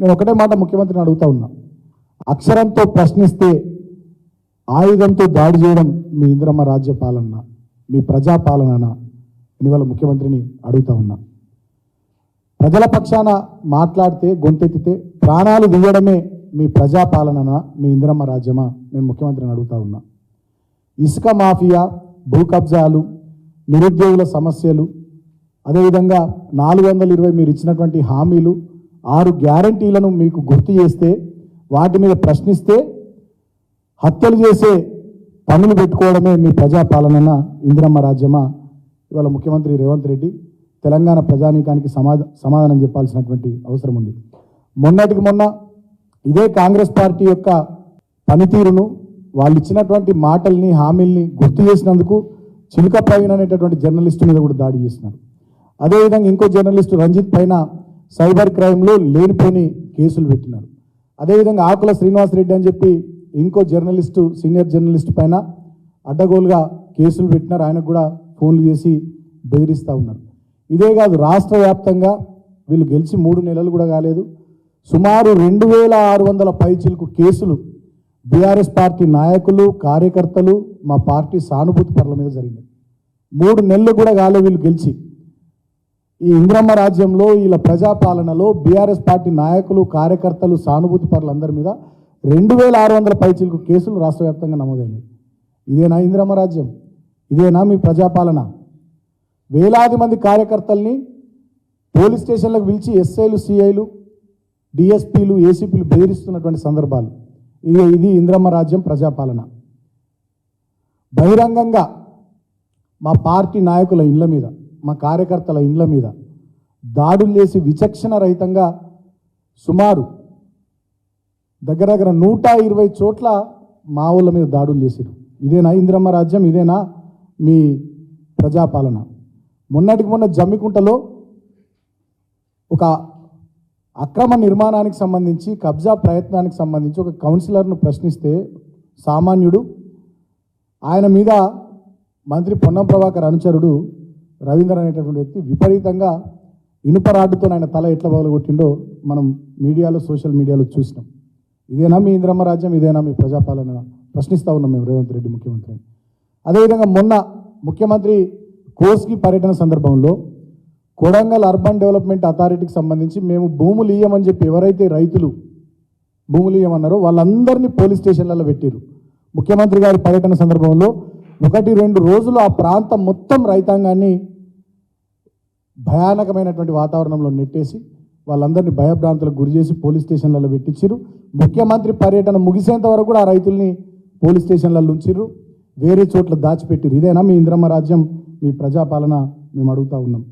నేను ఒకటే మాట ముఖ్యమంత్రిని అడుగుతా ఉన్నా. అక్షరంతో ప్రశ్నిస్తే ఆయుధంతో దాడి చేయడం మీ ఇంద్రమ్మ రాజ్య పాలన మీ ప్రజాపాలన ఇవాళ ముఖ్యమంత్రిని అడుగుతా ఉన్నా. ప్రజల పక్షాన మాట్లాడితే గొంతెత్తితే ప్రాణాలు తీయడమే మీ ప్రజాపాలననా మీ ఇంద్రమ్మ రాజ్యమా నేను ముఖ్యమంత్రిని అడుగుతా ఉన్నా. ఇసుక మాఫియా భూ కబ్జాలు నిరుద్యోగుల సమస్యలు అదేవిధంగా నాలుగు వందల ఇరవై మీరు ఇచ్చినటువంటి హామీలు ఆరు గ్యారంటీలను మీకు గుర్తు చేస్తే వాటి మీద ప్రశ్నిస్తే హత్యలు చేసే పనులు పెట్టుకోవడమే మీ ప్రజాపాలన ఇందిరమ్మ రాజ్యమా ఇవాళ ముఖ్యమంత్రి రేవంత్ రెడ్డి తెలంగాణ ప్రజానీకానికి సమాధ సమాధానం చెప్పాల్సినటువంటి అవసరం ఉంది. మొన్నటికి మొన్న ఇదే కాంగ్రెస్ పార్టీ యొక్క పనితీరును వాళ్ళు ఇచ్చినటువంటి మాటల్ని హామీల్ని గుర్తు చేసినందుకు చిలుక ప్రవీణ్ అనేటటువంటి జర్నలిస్టు మీద కూడా దాడి చేసినారు. అదేవిధంగా ఇంకో జర్నలిస్టు రంజిత్ పైన సైబర్ క్రైమ్లో లేనిపోని కేసులు పెట్టినారు. అదేవిధంగా ఆకుల శ్రీనివాస్ రెడ్డి అని చెప్పి ఇంకో జర్నలిస్టు సీనియర్ జర్నలిస్ట్ పైన అడ్డగోలుగా కేసులు పెట్టినారు. ఆయనకు కూడా ఫోన్లు చేసి బెదిరిస్తూ ఉన్నారు. ఇదే కాదు రాష్ట్ర వ్యాప్తంగా వీళ్ళు గెలిచి మూడు నెలలు కూడా కాలేదు. సుమారు రెండు వేల ఆరు వందల పైచిలకు కేసులు బీఆర్ఎస్ పార్టీ నాయకులు కార్యకర్తలు మా పార్టీ సానుభూతి పనుల మీద జరిగినాయి. మూడు నెలలు కూడా కాలే వీళ్ళు గెలిచి. ఈ ఇంద్రమ్మ రాజ్యంలో వీళ్ళ ప్రజాపాలనలో బీఆర్ఎస్ పార్టీ నాయకులు కార్యకర్తలు సానుభూతి పరులందరి మీద రెండు వేల ఆరు వందల పైచీలకు కేసులు రాష్ట్ర వ్యాప్తంగా నమోదైనాయి. ఇదేనా ఇంద్రమ్మ రాజ్యం? ఇదేనా మీ ప్రజాపాలన? వేలాది మంది కార్యకర్తల్ని పోలీస్ స్టేషన్లకు పిలిచి ఎస్ఐలు సిఐలు డిఎస్పీలు ఏసీపీలు బెదిరిస్తున్నటువంటి సందర్భాలు. ఇది ఇది ఇంద్రమ్మ రాజ్యం ప్రజాపాలన. బహిరంగంగా మా పార్టీ నాయకుల ఇండ్ల మీద మా కార్యకర్తల ఇండ్ల మీద దాడులు చేసి విచక్షణ రహితంగా సుమారు దగ్గర దగ్గర నూట ఇరవై చోట్ల మా ఊళ్ళ మీద దాడులు చేశారు ఇదేనా ఇంద్రమ్మ రాజ్యం? ఇదేనా మీ ప్రజాపాలన? మొన్నటికి మొన్న జమ్మికుంటలో ఒక అక్రమ నిర్మాణానికి సంబంధించి కబ్జా ప్రయత్నానికి సంబంధించి ఒక కౌన్సిలర్ను ప్రశ్నిస్తే సామాన్యుడు ఆయన మీద మంత్రి పొన్నం ప్రభాకర్ అనుచరుడు రవీందర్ అనేటటువంటి వ్యక్తి విపరీతంగా ఇనుప రాడ్డుతో ఆయన తల ఎట్లా పగలగొట్టిండో మనం మీడియాలో సోషల్ మీడియాలో చూసినాం. ఇదేనా మీ ఇంద్రమ్మ రాజ్యం? ఇదేనా మీ ప్రజాపాలన? ప్రశ్నిస్తూ ఉన్నాం మేము రేవంత్ రెడ్డి ముఖ్యమంత్రి అదేవిధంగా మొన్న ముఖ్యమంత్రి కోస్కి పర్యటన సందర్భంలో కొడంగల్ అర్బన్ డెవలప్మెంట్ అథారిటీకి సంబంధించి మేము భూములు ఇయ్యమని చెప్పి ఎవరైతే రైతులు భూములు ఇయ్యమన్నారో వాళ్ళందరినీ పోలీస్ స్టేషన్లలో పెట్టారు ముఖ్యమంత్రి గారి పర్యటన సందర్భంలో ఒకటి రెండు రోజులు ఆ ప్రాంతం మొత్తం రైతాంగాన్ని భయానకమైనటువంటి వాతావరణంలో నెట్టేసి వాళ్ళందరినీ భయభ్రాంతులకు గురి చేసి పోలీస్ స్టేషన్లలో పెట్టించారు ముఖ్యమంత్రి పర్యటన ముగిసేంత వరకు కూడా ఆ రైతుల్ని పోలీస్ స్టేషన్లలో ఉంచిర్రు. వేరే చోట్ల దాచిపెట్టిరు ఇదేనా మీ ఇంద్రమ్మ రాజ్యం? మీ ప్రజాపాలన మేము అడుగుతా ఉన్నాం.